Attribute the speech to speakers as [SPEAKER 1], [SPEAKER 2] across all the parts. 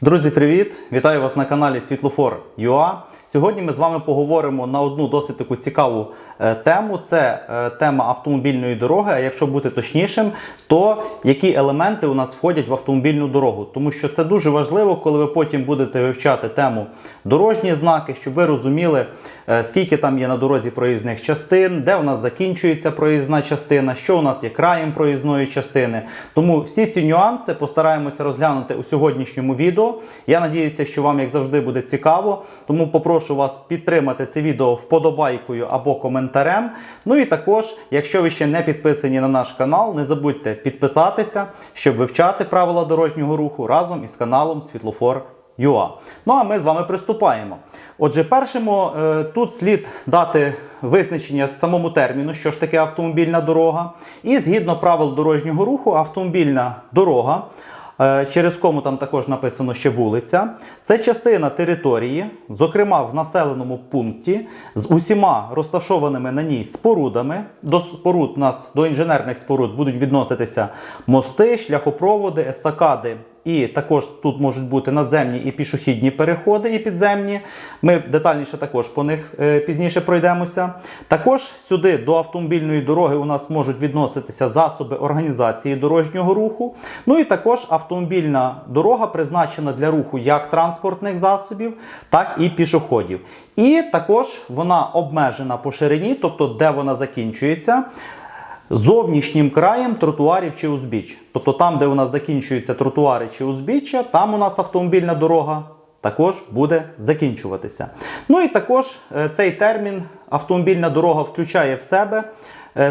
[SPEAKER 1] Друзі, привіт! Вітаю вас на каналі Світлофор ЮА. Сьогодні ми з вами поговоримо на одну досить таку цікаву е, тему. Це е, тема автомобільної дороги. А якщо бути точнішим, то які елементи у нас входять в автомобільну дорогу. Тому що це дуже важливо, коли ви потім будете вивчати тему дорожні знаки, щоб ви розуміли, е, скільки там є на дорозі проїзних частин, де у нас закінчується проїзна частина, що у нас є краєм проїзної частини. Тому всі ці нюанси постараємося розглянути у сьогоднішньому відео. Я надіюся, що вам, як завжди, буде цікаво. Тому попрошу вас підтримати це відео вподобайкою або коментарем. Ну і також, якщо ви ще не підписані на наш канал, не забудьте підписатися, щоб вивчати правила дорожнього руху разом із каналом Світлофор ЮА. Ну а ми з вами приступаємо. Отже, першому е, тут слід дати визначення самому терміну, що ж таке автомобільна дорога. І згідно правил дорожнього руху, автомобільна дорога. Е, Через кому там також написано ще вулиця. Це частина території, зокрема в населеному пункті, з усіма розташованими на ній спорудами. До споруд нас до інженерних споруд будуть відноситися мости, шляхопроводи, естакади. І також тут можуть бути надземні і пішохідні переходи, і підземні. Ми детальніше також по них е, пізніше пройдемося. Також сюди до автомобільної дороги у нас можуть відноситися засоби організації дорожнього руху. Ну і також автомобільна дорога призначена для руху як транспортних засобів, так і пішоходів. І також вона обмежена по ширині, тобто де вона закінчується зовнішнім краєм тротуарів чи узбіч. Тобто там, де у нас закінчуються тротуари чи узбіччя, там у нас автомобільна дорога також буде закінчуватися. Ну і також е, цей термін автомобільна дорога включає в себе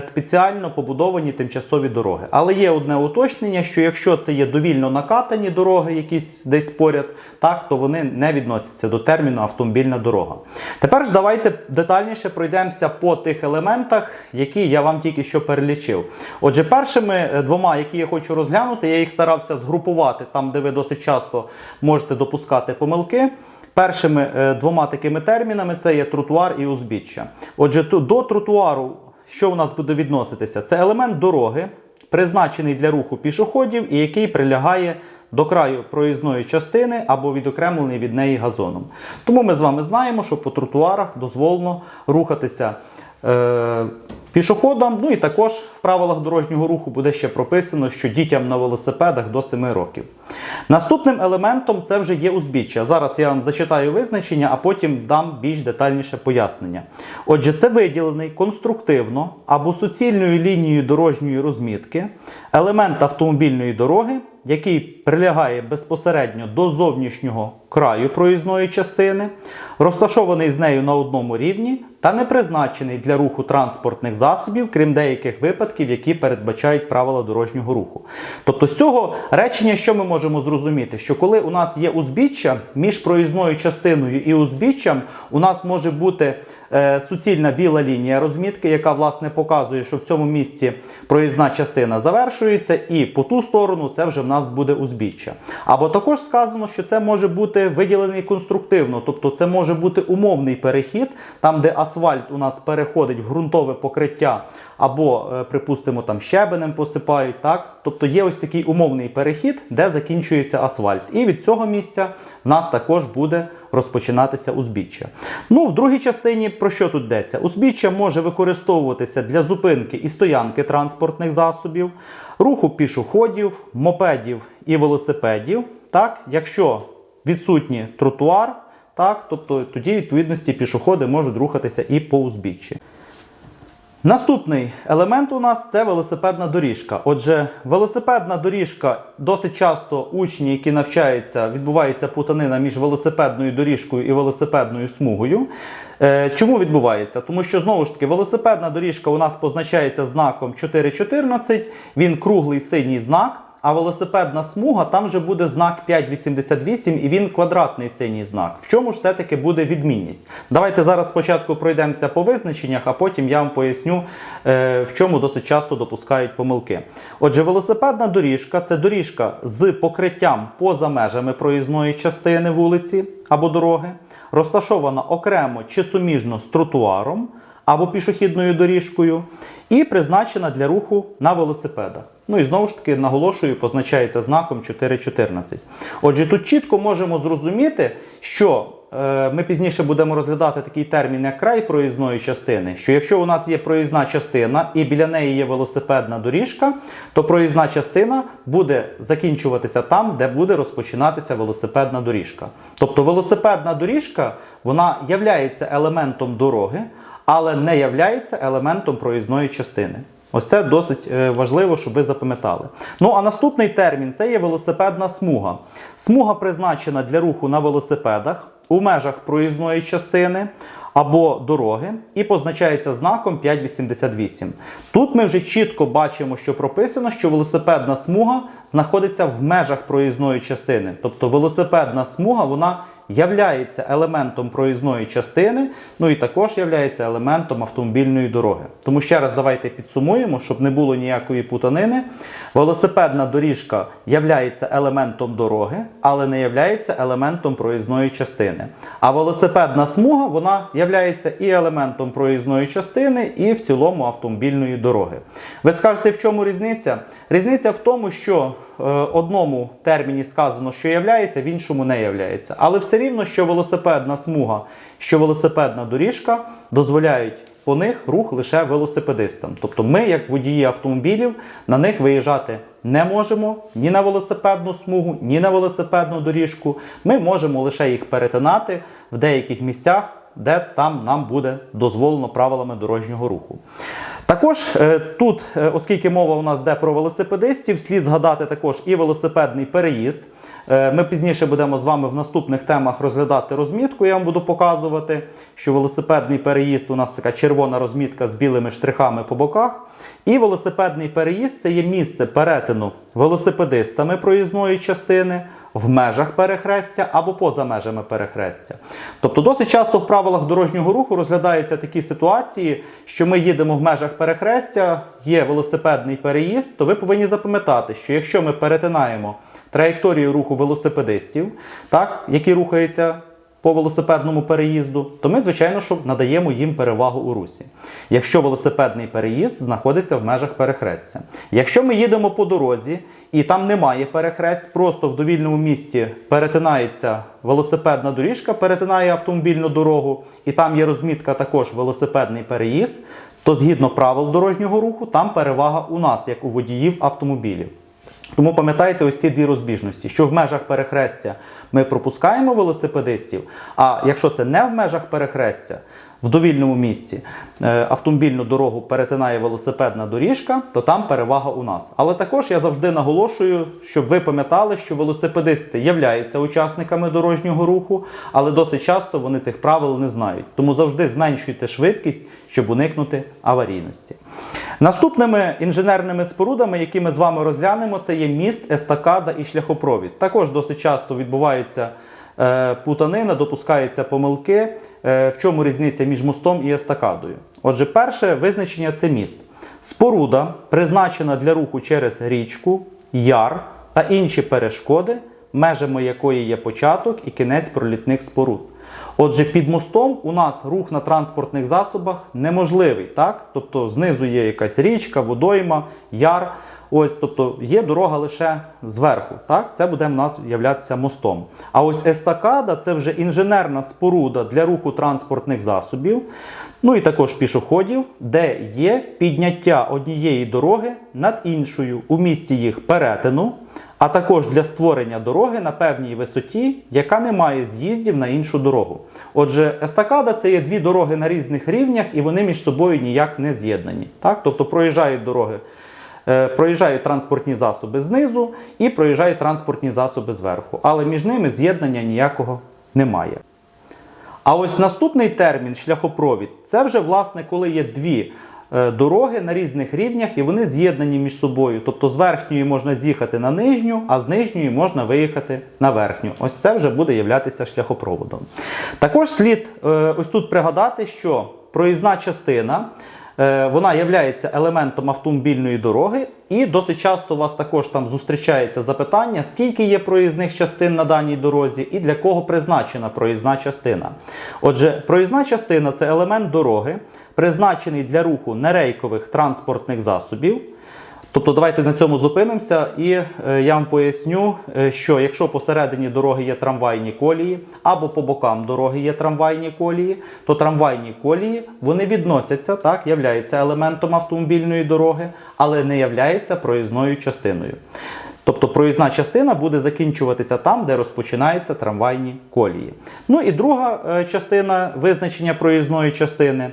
[SPEAKER 1] спеціально побудовані тимчасові дороги. Але є одне уточнення, що якщо це є довільно накатані дороги, якісь десь поряд, так, то вони не відносяться до терміну автомобільна дорога. Тепер ж давайте детальніше пройдемося по тих елементах, які я вам тільки що перелічив. Отже, першими е, двома, які я хочу розглянути, я їх старався згрупувати там, де ви досить часто можете допускати помилки. Першими е, двома такими термінами це є тротуар і узбіччя. Отже, до тротуару, що у нас буде відноситися? Це елемент дороги, призначений для руху пішоходів і який прилягає до краю проїзної частини або відокремлений від неї газоном. Тому ми з вами знаємо, що по тротуарах дозволено рухатися. Е, Пішоходам, ну і також в правилах дорожнього руху буде ще прописано, що дітям на велосипедах до 7 років. Наступним елементом це вже є узбіччя. Зараз я вам зачитаю визначення, а потім дам більш детальніше пояснення. Отже, це виділений конструктивно або суцільною лінією дорожньої розмітки елемент автомобільної дороги, який прилягає безпосередньо до зовнішнього краю проїзної частини, розташований з нею на одному рівні та не призначений для руху транспортних засобів, крім деяких випадків, які передбачають правила дорожнього руху. Тобто з цього речення, що ми можемо зрозуміти? Що коли у нас є узбіччя між проїзною частиною і узбіччям, у нас може бути е, суцільна біла лінія розмітки, яка власне показує, що в цьому місці проїзна частина завершується, і по ту сторону це вже в нас буде узбіччя. Або також сказано, що це може бути виділений конструктивно, тобто це може бути умовний перехід, там, де асфальт у нас переходить в ґрунтове покриття, або, е, припустимо, там щебенем посипають. так? Тобто є ось такий умовний перехід, де закінчується асфальт. І від цього місця в нас також буде розпочинатися узбіччя. Ну, в другій частині про що тут йдеться? Узбіччя може використовуватися для зупинки і стоянки транспортних засобів, руху пішоходів, мопедів і велосипедів. Так, якщо відсутній тротуар, так, тобто тоді відповідності пішоходи можуть рухатися і по узбіччі. Наступний елемент у нас це велосипедна доріжка. Отже, велосипедна доріжка досить часто учні, які навчаються, відбувається путанина між велосипедною доріжкою і велосипедною смугою. Е, чому відбувається? Тому що знову ж таки велосипедна доріжка у нас позначається знаком 4.14, він круглий синій знак. А велосипедна смуга там вже буде знак 5,88 і він квадратний синій знак. В чому ж все-таки буде відмінність? Давайте зараз спочатку пройдемося по визначеннях, а потім я вам поясню, е, в чому досить часто допускають помилки. Отже, велосипедна доріжка це доріжка з покриттям поза межами проїзної частини вулиці або дороги, розташована окремо чи суміжно з тротуаром або пішохідною доріжкою, і призначена для руху на велосипедах. Ну і знову ж таки наголошую, позначається знаком 4.14. Отже, тут чітко можемо зрозуміти, що е, ми пізніше будемо розглядати такий термін, як край проїзної частини. Що якщо у нас є проїзна частина і біля неї є велосипедна доріжка, то проїзна частина буде закінчуватися там, де буде розпочинатися велосипедна доріжка. Тобто велосипедна доріжка вона являється елементом дороги, але не являється елементом проїзної частини. Ось це досить е, важливо, щоб ви запам'ятали. Ну а наступний термін це є велосипедна смуга. Смуга призначена для руху на велосипедах у межах проїзної частини або дороги і позначається знаком 588. Тут ми вже чітко бачимо, що прописано, що велосипедна смуга знаходиться в межах проїзної частини. Тобто велосипедна смуга вона являється елементом проїзної частини, ну і також являється елементом автомобільної дороги. Тому ще раз давайте підсумуємо, щоб не було ніякої путанини. Велосипедна доріжка являється елементом дороги, але не являється елементом проїзної частини. А велосипедна смуга вона являється і елементом проїзної частини, і в цілому автомобільної дороги. Ви скажете, в чому різниця? Різниця в тому, що одному терміні сказано, що являється, в іншому не являється. Але все рівно, що велосипедна смуга, що велосипедна доріжка дозволяють по них рух лише велосипедистам. Тобто ми, як водії автомобілів, на них виїжджати не можемо ні на велосипедну смугу, ні на велосипедну доріжку. Ми можемо лише їх перетинати в деяких місцях, де там нам буде дозволено правилами дорожнього руху. Також е, тут, е, оскільки мова у нас йде про велосипедистів, слід згадати також і велосипедний переїзд. Е, Ми пізніше будемо з вами в наступних темах розглядати розмітку. Я вам буду показувати, що велосипедний переїзд у нас така червона розмітка з білими штрихами по боках. І велосипедний переїзд це є місце перетину велосипедистами проїзної частини в межах перехрестя або поза межами перехрестя. Тобто досить часто в правилах дорожнього руху розглядаються такі ситуації, що ми їдемо в межах перехрестя, є велосипедний переїзд, то ви повинні запам'ятати, що якщо ми перетинаємо траєкторію руху велосипедистів, так, які рухаються по велосипедному переїзду, то ми, звичайно, що надаємо їм перевагу у русі. Якщо велосипедний переїзд знаходиться в межах перехрестя. Якщо ми їдемо по дорозі і там немає перехресть, просто в довільному місці перетинається велосипедна доріжка, перетинає автомобільну дорогу, і там є розмітка також велосипедний переїзд, то згідно правил дорожнього руху, там перевага у нас, як у водіїв автомобілів. Тому пам'ятайте ось ці дві розбіжності, що в межах перехрестя ми пропускаємо велосипедистів, а якщо це не в межах перехрестя, в довільному місці е, автомобільну дорогу перетинає велосипедна доріжка, то там перевага у нас. Але також я завжди наголошую, щоб ви пам'ятали, що велосипедисти являються учасниками дорожнього руху, але досить часто вони цих правил не знають. Тому завжди зменшуйте швидкість, щоб уникнути аварійності. Наступними інженерними спорудами, які ми з вами розглянемо, це є міст, естакада і шляхопровід. Також досить часто відбуваються е, путанина, допускаються помилки. Е, в чому різниця між мостом і естакадою? Отже, перше визначення це міст. Споруда призначена для руху через річку, яр та інші перешкоди, межами якої є початок і кінець пролітних споруд. Отже, під мостом у нас рух на транспортних засобах неможливий, так? Тобто знизу є якась річка, водойма, яр. Ось, тобто є дорога лише зверху. Так? Це буде в нас являтися мостом. А ось естакада це вже інженерна споруда для руху транспортних засобів. Ну і також пішоходів, де є підняття однієї дороги над іншою у місці їх перетину, а також для створення дороги на певній висоті, яка не має з'їздів на іншу дорогу. Отже, естакада це є дві дороги на різних рівнях, і вони між собою ніяк не з'єднані. Так? Тобто проїжджають дороги. е, Проїжджають транспортні засоби знизу і проїжджають транспортні засоби зверху. Але між ними з'єднання ніякого немає. А ось наступний термін шляхопровід це вже власне коли є дві дороги на різних рівнях і вони з'єднані між собою. Тобто з верхньої можна з'їхати на нижню, а з нижньої можна виїхати на верхню. Ось це вже буде являтися шляхопроводом. Також слід е, ось тут пригадати, що проїзна частина. Е, Вона є елементом автомобільної дороги, і досить часто у вас також там зустрічається запитання, скільки є проїзних частин на даній дорозі і для кого призначена проїзна частина. Отже, проїзна частина це елемент дороги, призначений для руху нерейкових транспортних засобів. Тобто давайте на цьому зупинимося, і е, я вам поясню, е, що якщо посередині дороги є трамвайні колії, або по бокам дороги є трамвайні колії, то трамвайні колії вони відносяться, так, являються елементом автомобільної дороги, але не являються проїзною частиною. Тобто проїзна частина буде закінчуватися там, де розпочинаються трамвайні колії. Ну і друга е, частина визначення проїзної частини,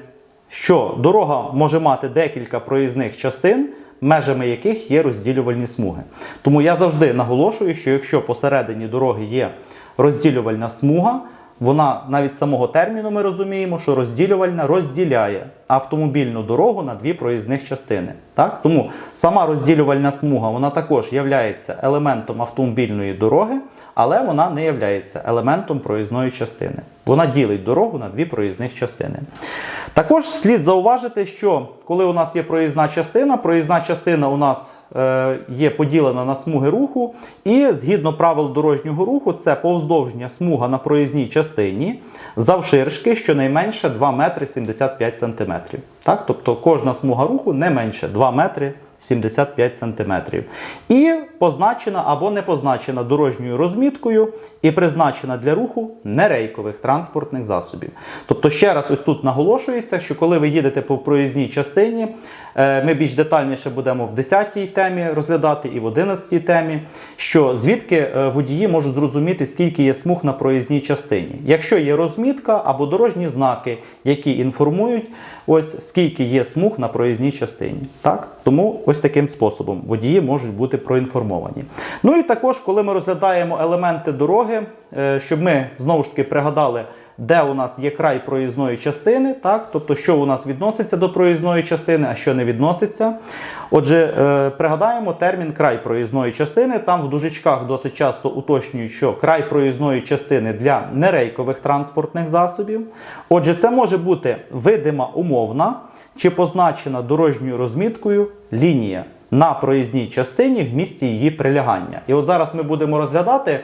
[SPEAKER 1] що дорога може мати декілька проїзних частин межами яких є розділювальні смуги. Тому я завжди наголошую, що якщо посередині дороги є розділювальна смуга, вона навіть з самого терміну ми розуміємо, що розділювальна розділяє автомобільну дорогу на дві проїзних частини. Так? Тому сама розділювальна смуга вона також є елементом автомобільної дороги, але вона не є елементом проїзної частини. Вона ділить дорогу на дві проїзних частини. Також слід зауважити, що коли у нас є проїзна частина, проїзна частина у нас е, є поділена на смуги руху, і згідно правил дорожнього руху, це повздовжня смуга на проїзній частині завширшки щонайменше 2 метри 75 сантиметрів. Так? Тобто кожна смуга руху не менше 2 метри 75 см. І позначена або не позначена дорожньою розміткою і призначена для руху нерейкових транспортних засобів. Тобто, ще раз ось тут наголошується, що коли ви їдете по проїзній частині, е, ми більш детальніше будемо в 10-й темі розглядати і в 11-й темі, що звідки е, водії можуть зрозуміти, скільки є смуг на проїзній частині. Якщо є розмітка або дорожні знаки, які інформують, ось скільки є смуг на проїзній частині. Так? Тому ось таким способом водії можуть бути проінформовані. Ну і також, коли ми розглядаємо елементи дороги, е, щоб ми знову ж таки пригадали. Де у нас є край проїзної частини, так? тобто, що у нас відноситься до проїзної частини, а що не відноситься. Отже, е, пригадаємо термін край проїзної частини. Там в дужечках досить часто уточнюють, що край проїзної частини для нерейкових транспортних засобів. Отже, це може бути видима умовна чи позначена дорожньою розміткою лінія на проїзній частині в місці її прилягання. І от зараз ми будемо розглядати,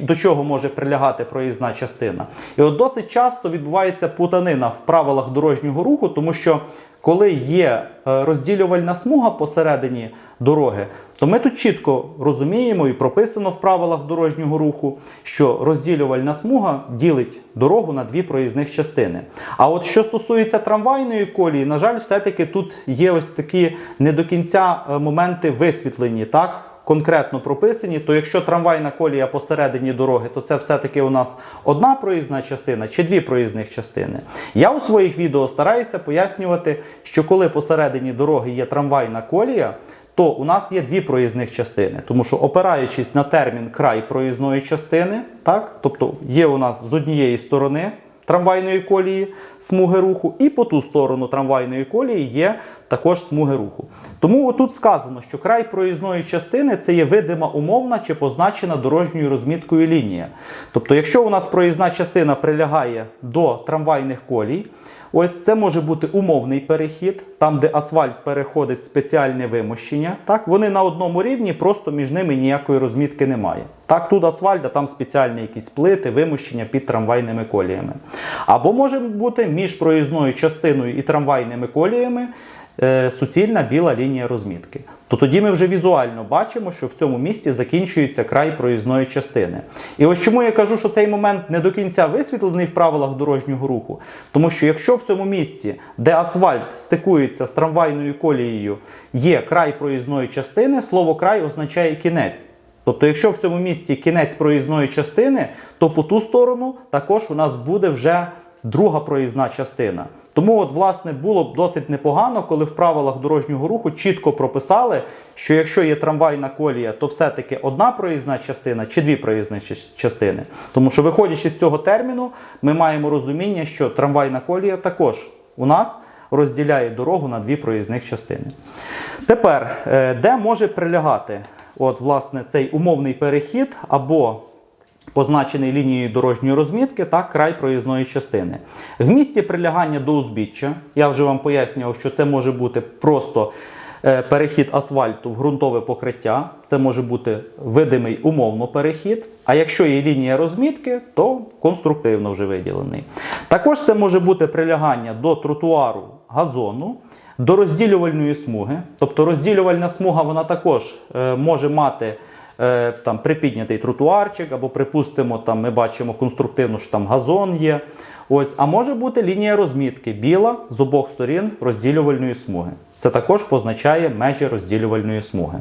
[SPEAKER 1] до чого може прилягати проїзна частина. І от досить часто відбувається путанина в правилах дорожнього руху, тому що коли є е, розділювальна смуга посередині дороги, то ми тут чітко розуміємо і прописано в правилах дорожнього руху, що розділювальна смуга ділить дорогу на дві проїзних частини. А от що стосується трамвайної колії, на жаль, все-таки тут є ось такі не до кінця е, моменти висвітлені. так? Конкретно прописані, то якщо трамвайна колія посередині дороги, то це все-таки у нас одна проїзна частина чи дві проїзних частини. Я у своїх відео стараюся пояснювати, що коли посередині дороги є трамвайна колія, то у нас є дві проїзних частини, тому що опираючись на термін край проїзної частини, так, тобто є у нас з однієї сторони трамвайної колії смуги руху, і по ту сторону трамвайної колії є також смуги руху. Тому тут сказано, що край проїзної частини це є видима умовна чи позначена дорожньою розміткою лінія. Тобто, якщо у нас проїзна частина прилягає до трамвайних колій, Ось це може бути умовний перехід, там, де асфальт переходить спеціальне вимощення. Так, Вони на одному рівні, просто між ними ніякої розмітки немає. Так, тут асфальт, а там спеціальні якісь плити, вимощення під трамвайними коліями. Або може бути між проїзною частиною і трамвайними коліями Е, суцільна біла лінія розмітки. То тоді ми вже візуально бачимо, що в цьому місці закінчується край проїзної частини. І ось чому я кажу, що цей момент не до кінця висвітлений в правилах дорожнього руху. Тому що якщо в цьому місці, де асфальт стикується з трамвайною колією, є край проїзної частини, слово край означає кінець. Тобто, якщо в цьому місці кінець проїзної частини, то по ту сторону також у нас буде вже друга проїзна частина. Тому, от, власне, було б досить непогано, коли в правилах дорожнього руху чітко прописали, що якщо є трамвайна колія, то все-таки одна проїзна частина чи дві проїзні частини. Тому що, виходячи з цього терміну, ми маємо розуміння, що трамвайна колія також у нас розділяє дорогу на дві проїзних частини. Тепер, е, де може прилягати от, власне, цей умовний перехід або позначений лінією дорожньої розмітки та край проїзної частини. В місці прилягання до узбіччя, я вже вам пояснював, що це може бути просто е, перехід асфальту в ґрунтове покриття, це може бути видимий умовно перехід. А якщо є лінія розмітки, то конструктивно вже виділений. Також це може бути прилягання до тротуару газону. До розділювальної смуги, тобто розділювальна смуга вона також е, може мати там припіднятий тротуарчик, або припустимо, там ми бачимо конструктивно, що там газон є. Ось, а може бути лінія розмітки біла з обох сторін розділювальної смуги. Це також позначає межі розділювальної смуги.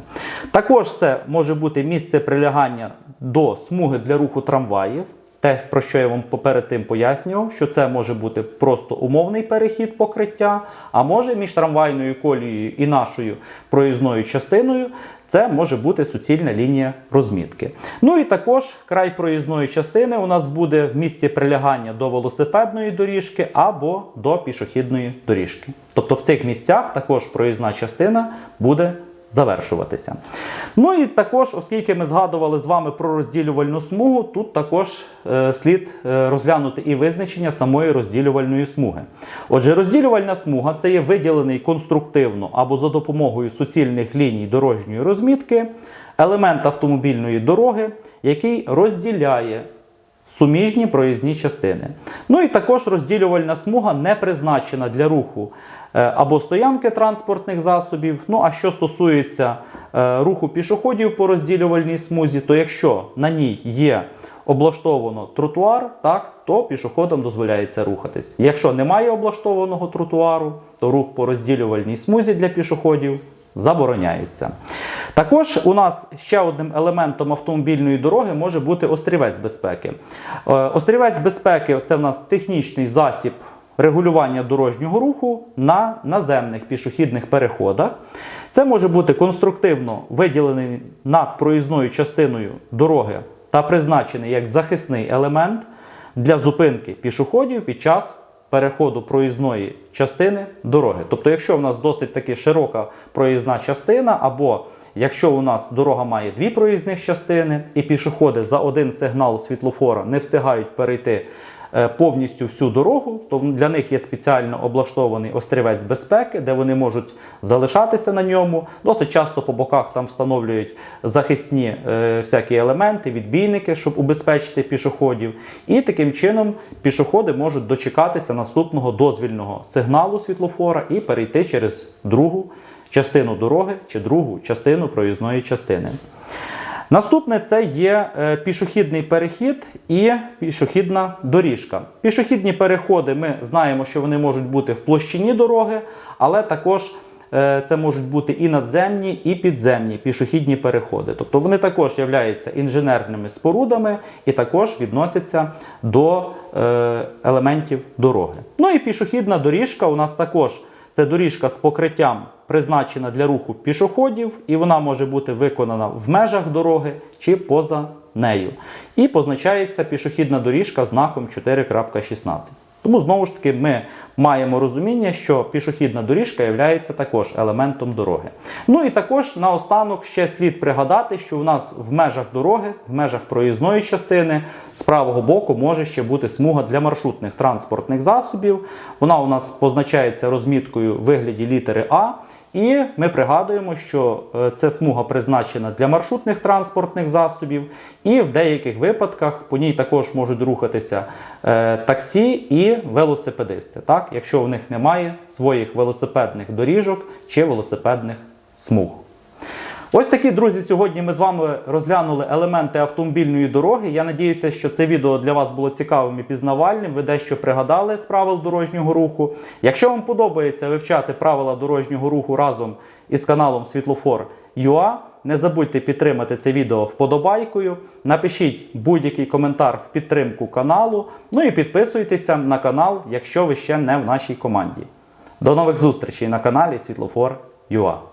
[SPEAKER 1] Також це може бути місце прилягання до смуги для руху трамваїв. Те, про що я вам поперед тим пояснював, що це може бути просто умовний перехід покриття, а може між трамвайною колією і нашою проїзною частиною це може бути суцільна лінія розмітки. Ну і також край проїзної частини у нас буде в місці прилягання до велосипедної доріжки або до пішохідної доріжки. Тобто в цих місцях також проїзна частина буде завершуватися. Ну і також, оскільки ми згадували з вами про розділювальну смугу, тут також е, слід е, розглянути і визначення самої розділювальної смуги. Отже, розділювальна смуга це є виділений конструктивно або за допомогою суцільних ліній дорожньої розмітки, елемент автомобільної дороги, який розділяє суміжні проїзні частини. Ну і також розділювальна смуга не призначена для руху або стоянки транспортних засобів. Ну а що стосується е, руху пішоходів по розділювальній смузі, то якщо на ній є облаштовано тротуар, так, то пішоходам дозволяється рухатись. Якщо немає облаштованого тротуару, то рух по розділювальній смузі для пішоходів забороняється. Також у нас ще одним елементом автомобільної дороги може бути острівець безпеки. Е, Острівець безпеки це в нас технічний засіб регулювання дорожнього руху на наземних пішохідних переходах. Це може бути конструктивно виділений над проїзною частиною дороги та призначений як захисний елемент для зупинки пішоходів під час переходу проїзної частини дороги. Тобто, якщо в нас досить таки широка проїзна частина, або якщо у нас дорога має дві проїзних частини, і пішоходи за один сигнал світлофора не встигають перейти повністю всю дорогу, то для них є спеціально облаштований острівець безпеки, де вони можуть залишатися на ньому. Досить часто по боках там встановлюють захисні е, всякі елементи, відбійники, щоб убезпечити пішоходів. І таким чином пішоходи можуть дочекатися наступного дозвільного сигналу світлофора і перейти через другу частину дороги чи другу частину проїзної частини. Наступне це є е, пішохідний перехід і пішохідна доріжка. Пішохідні переходи ми знаємо, що вони можуть бути в площині дороги, але також е, це можуть бути і надземні, і підземні пішохідні переходи. Тобто вони також являються інженерними спорудами і також відносяться до е, елементів дороги. Ну і пішохідна доріжка у нас також це доріжка з покриттям призначена для руху пішоходів, і вона може бути виконана в межах дороги чи поза нею. І позначається пішохідна доріжка знаком 4.16. Тому знову ж таки ми маємо розуміння, що пішохідна доріжка є також елементом дороги. Ну і також наостанок ще слід пригадати, що у нас в межах дороги, в межах проїзної частини з правого боку може ще бути смуга для маршрутних транспортних засобів. Вона у нас позначається розміткою в вигляді літери А. І ми пригадуємо, що е, це смуга призначена для маршрутних транспортних засобів, і в деяких випадках по ній також можуть рухатися е, таксі і велосипедисти, так? якщо у них немає своїх велосипедних доріжок чи велосипедних смуг. Ось такі, друзі, сьогодні ми з вами розглянули елементи автомобільної дороги. Я надіюся, що це відео для вас було цікавим і пізнавальним. Ви дещо пригадали з правил дорожнього руху. Якщо вам подобається вивчати правила дорожнього руху разом із каналом Світлофор UA, не забудьте підтримати це відео вподобайкою. Напишіть будь-який коментар в підтримку каналу. Ну і підписуйтеся на канал, якщо ви ще не в нашій команді. До нових зустрічей на каналі Світлофор UA.